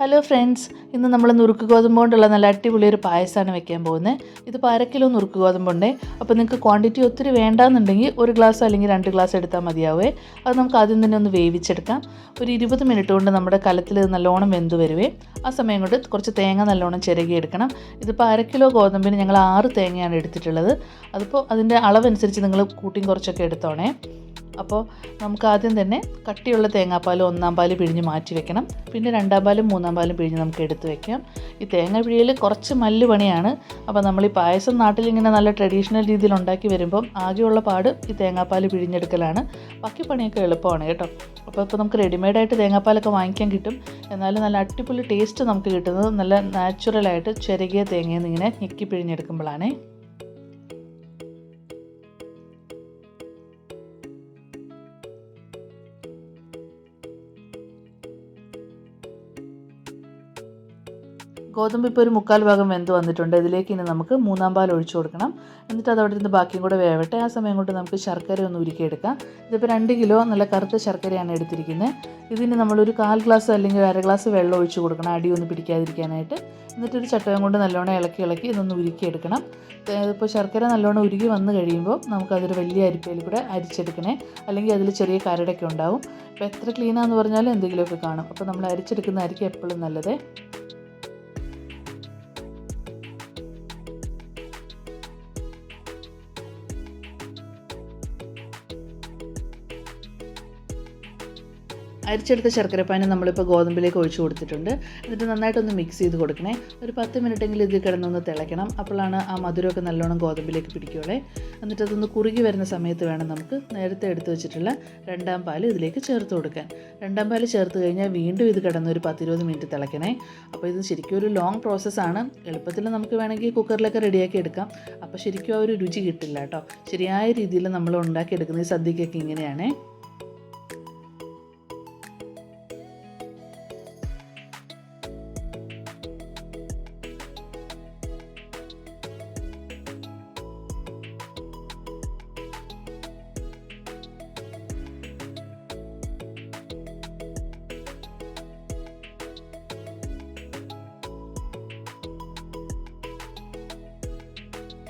Hello friends ഇന്ന് നമ്മൾ നുറുക്ക് ഗോതമ്പ് കൊണ്ടുള്ള നല്ല അടിപൊളി ഒരു പായസമാണ് വെക്കാൻ പോകുന്നത് ഇത് അര കിലോ നുറുക്ക് ഗോതമ്പുണ്ടേ അപ്പോൾ നിങ്ങൾക്ക് ക്വാണ്ടിറ്റി ഒത്തിരി വേണ്ടാന്നുണ്ടെങ്കിൽ ഒരു ഗ്ലാസ് അല്ലെങ്കിൽ രണ്ട് ഗ്ലാസ് എടുത്താൽ മതിയാവേ. അത് നമുക്ക് ആദ്യം തന്നെ ഒന്ന് വേവിച്ചെടുക്കാം. ഒരു ഇരുപത് മിനിറ്റ് കൊണ്ട് നമ്മുടെ കലത്തിൽ നല്ലോണം വെന്ത് വരുവേ. ആ സമയം കൊണ്ട് കുറച്ച് തേങ്ങ നല്ലോണം എടുക്കണം. ഇതിപ്പോൾ അര കിലോ ഗോതമ്പിന് ഞങ്ങൾ ആറ് തേങ്ങയാണ് എടുത്തിട്ടുള്ളത്. അതിപ്പോൾ അതിന്റെ അളവനുസരിച്ച് നിങ്ങൾ കൂട്ടിയും കുറച്ചൊക്കെ എടുത്തോണേ. അപ്പോൾ നമുക്ക് ആദ്യം തന്നെ കട്ടിയുള്ള തേങ്ങാപ്പാൽ ഒന്നാം പാൽ പിഴിഞ്ഞ് മാറ്റി വെക്കണം. പിന്നെ രണ്ടാം പാലും മൂന്നാം പാലും പിഴിഞ്ഞ് നമുക്ക് എടുത്ത് വെക്കാം. ഈ തേങ്ങ പിഴിയൽ കുറച്ച് മല്ല് പണിയാണ് അപ്പോൾ നമ്മൾ ഈ പായസം നാട്ടിൽ ഇങ്ങനെ നല്ല ട്രഡീഷണൽ രീതിയിൽ ഉണ്ടാക്കി വരുമ്പം ആകെയുള്ള പാട് ഈ തേങ്ങാപ്പാൽ പിഴിഞ്ഞെടുക്കലാണ്. ബാക്കി പണിയൊക്കെ എളുപ്പമാണ് കേട്ടോ. അപ്പോൾ ഇപ്പോൾ നമുക്ക് റെഡിമെയ്ഡായിട്ട് തേങ്ങാപ്പാലൊക്കെ വാങ്ങിക്കാൻ കിട്ടും. എന്നാലും നല്ല അടിപൊളി ടേസ്റ്റ് നമുക്ക് കിട്ടുന്നത് നല്ല നാച്ചുറലായിട്ട് ചെറുകിയ തേങ്ങയിൽ നിന്ന് ഇങ്ങനെ ഞെക്കി പിഴിഞ്ഞെടുക്കുമ്പോഴാണേ. ഗോതമ്പ് ഇപ്പോൾ ഒരു മുക്കാൽ ഭാഗം വെന്ത് വന്നിട്ടുണ്ട്. ഇതിലേക്ക് ഇനി നമുക്ക് മൂന്നാം പാൽ ഒഴിച്ചു കൊടുക്കണം. എന്നിട്ട് അതവിടെ നിന്ന് ബാക്കിയും കൂടെ വേവട്ടെ. ആ സമയം കൊണ്ട് നമുക്ക് ശർക്കര ഒന്ന് ഉരുക്കിയെടുക്കാം. ഇതിപ്പോൾ രണ്ട് കിലോ നല്ല കറുത്ത ശർക്കരയാണ് എടുത്തിരിക്കുന്നത് ഇതിന് നമ്മളൊരു കാൽ ഗ്ലാസ് അല്ലെങ്കിൽ അര ഗ്ലാസ് വെള്ളം ഒഴിച്ചു കൊടുക്കണം. അടി ഒന്ന് പിടിക്കാതിരിക്കാനായിട്ട്. എന്നിട്ടൊരു ചട്ടകം കൊണ്ട് നല്ലോണം ഇളക്കി ഇളക്കി ഇതൊന്ന് ഉരുക്കിയെടുക്കണം. ഇപ്പോൾ ശർക്കര നല്ലോണം ഉരുകി വന്ന് കഴിയുമ്പോൾ നമുക്കതൊരു വലിയ അരിപ്പയിൽ കൂടെ അരിച്ചെടുക്കണേ. അല്ലെങ്കിൽ അതിൽ ചെറിയ കരടൊക്കെ ഉണ്ടാവും. അപ്പോൾ എത്ര ക്ലീനാന്ന് പറഞ്ഞാലും എന്തെങ്കിലുമൊക്കെ കാണും. അപ്പോൾ നമ്മൾ അരിച്ചെടുക്കുന്ന അരിക്ക് എപ്പോഴും നല്ലതേ. അരിച്ചെടുത്ത ശർക്കരപ്പാനി നമ്മളിപ്പോൾ ഗോതമ്പിലേക്ക് ഒഴിച്ചു കൊടുത്തിട്ടുണ്ട്. എന്നിട്ട് നന്നായിട്ടൊന്ന് മിക്സ് ചെയ്ത് കൊടുക്കണേ. ഒരു പത്ത് മിനിറ്റെങ്കിലും ഇത് കിടന്നൊന്ന് തിളയ്ക്കണം. അപ്പോഴാണ് ആ മധുരമൊക്കെ നല്ലോണം ഗോതമ്പിലേക്ക് പിടിക്കുകയുള്ളേ എന്നിട്ട് അതൊന്ന് കുറുകി വരുന്ന സമയത്ത് വേണം നമുക്ക് നേരത്തെ എടുത്തു വെച്ചിട്ടുള്ള രണ്ടാം പാൽ ഇതിലേക്ക് ചേർത്ത് കൊടുക്കാൻ. രണ്ടാം പാൽ ചേർത്ത് കഴിഞ്ഞാൽ വീണ്ടും ഇത് കിടന്ന് ഒരു പത്തിരുപത് മിനിറ്റ് തിളയ്ക്കണേ. അപ്പോൾ ഇത് ശരിക്കും ഒരു ലോങ് പ്രോസസ്സാണ് എളുപ്പത്തിൽ നമുക്ക് വേണമെങ്കിൽ കുക്കറിലൊക്കെ റെഡിയാക്കി എടുക്കാം. അപ്പോൾ ശരിക്കും ആ ഒരു രുചി കിട്ടില്ല കേട്ടോ. ശരിയായ രീതിയിൽ നമ്മൾ ഉണ്ടാക്കിയെടുക്കുന്ന ഈ സദ്യക്കൊക്കെ ഇങ്ങനെയാണേ.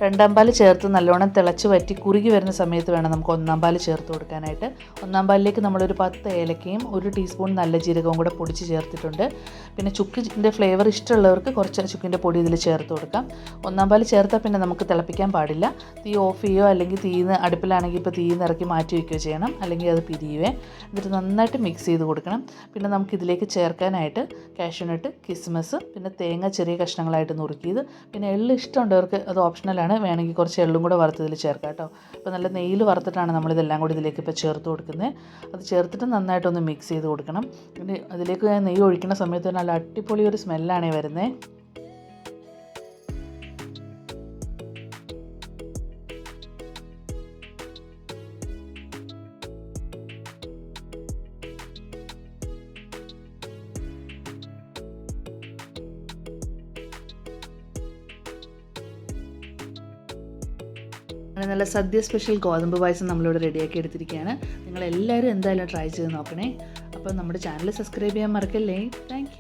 രണ്ടാം പാൽ ചേർത്ത് നല്ലോണം തിളച്ച് വറ്റി കുറുകി വരുന്ന സമയത്ത് വേണം നമുക്ക് ഒന്നാം പാൽ ചേർത്ത് കൊടുക്കാനായിട്ട്. ഒന്നാം പാലിലേക്ക് നമ്മളൊരു പത്ത് ഏലക്കയും ഒരു ടീസ്പൂൺ നല്ല ജീരകവും കൂടെ പൊടിച്ച് ചേർത്തിട്ടുണ്ട്. പിന്നെ ചുക്കിന്റെ ഫ്ലേവർ ഇഷ്ടമുള്ളവർക്ക് കുറച്ച് ചുക്കിന്റെ പൊടി ഇതിൽ ചേർത്ത് കൊടുക്കാം. ഒന്നാം പാൽ ചേർത്താൽ പിന്നെ നമുക്ക് തിളപ്പിക്കാൻ പാടില്ല. തീ ഓഫ് ചെയ്യുകയോ അല്ലെങ്കിൽ തീന്ന് അടുപ്പിലാണെങ്കിൽ ഇപ്പോൾ തീന്ന് ഇറക്കി മാറ്റി വയ്ക്കുകയോ ചെയ്യണം. അല്ലെങ്കിൽ അത് പിരിയുവേ. എന്നിട്ട് നന്നായിട്ട് മിക്സ് ചെയ്ത് കൊടുക്കണം. പിന്നെ നമുക്ക് ഇതിലേക്ക് ചേർക്കാനായിട്ട് കാഷ്യൂനട്ട് കിസ്മസ് പിന്നെ തേങ്ങ ചെറിയ കഷ്ണങ്ങളായിട്ട് നുറുക്കിയത്. പിന്നെ എള്ള് ഇഷ്ടമുള്ളവർക്ക് അത് ഓപ്ഷണലാണ് വേണമെങ്കിൽ കുറച്ച് എള്ളും കൂടെ വറുത്തതിൽ ചേർക്കാം കേട്ടോ. അപ്പോൾ നല്ല നെയ്യിൽ വറുത്തിട്ടാണ് നമ്മളിതെല്ലാം കൂടി ഇതിലേക്ക് ഇപ്പോൾ ചേർത്ത് കൊടുക്കുന്നത്. അത് ചേർത്തിട്ട് നന്നായിട്ടൊന്ന് മിക്സ് ചെയ്ത് കൊടുക്കണം. അതിലേക്ക് നെയ്യ് ഒഴിക്കുന്ന സമയത്ത് നല്ല അടിപൊളി ഒരു സ്മെല്ലാണ് വരുന്നത്. അങ്ങനെ നല്ല സദ്യ സ്പെഷ്യൽ ഗോതമ്പ് പായസം നമ്മളിവിടെ റെഡിയാക്കി എടുത്തിരിക്കുകയാണ്. നിങ്ങൾ എല്ലാവരും എന്തായാലും ട്രൈ ചെയ്ത് നോക്കണേ. അപ്പോൾ നമ്മുടെ ചാനൽ സബ്സ്ക്രൈബ് ചെയ്യാൻ മറക്കല്ലേ. താങ്ക്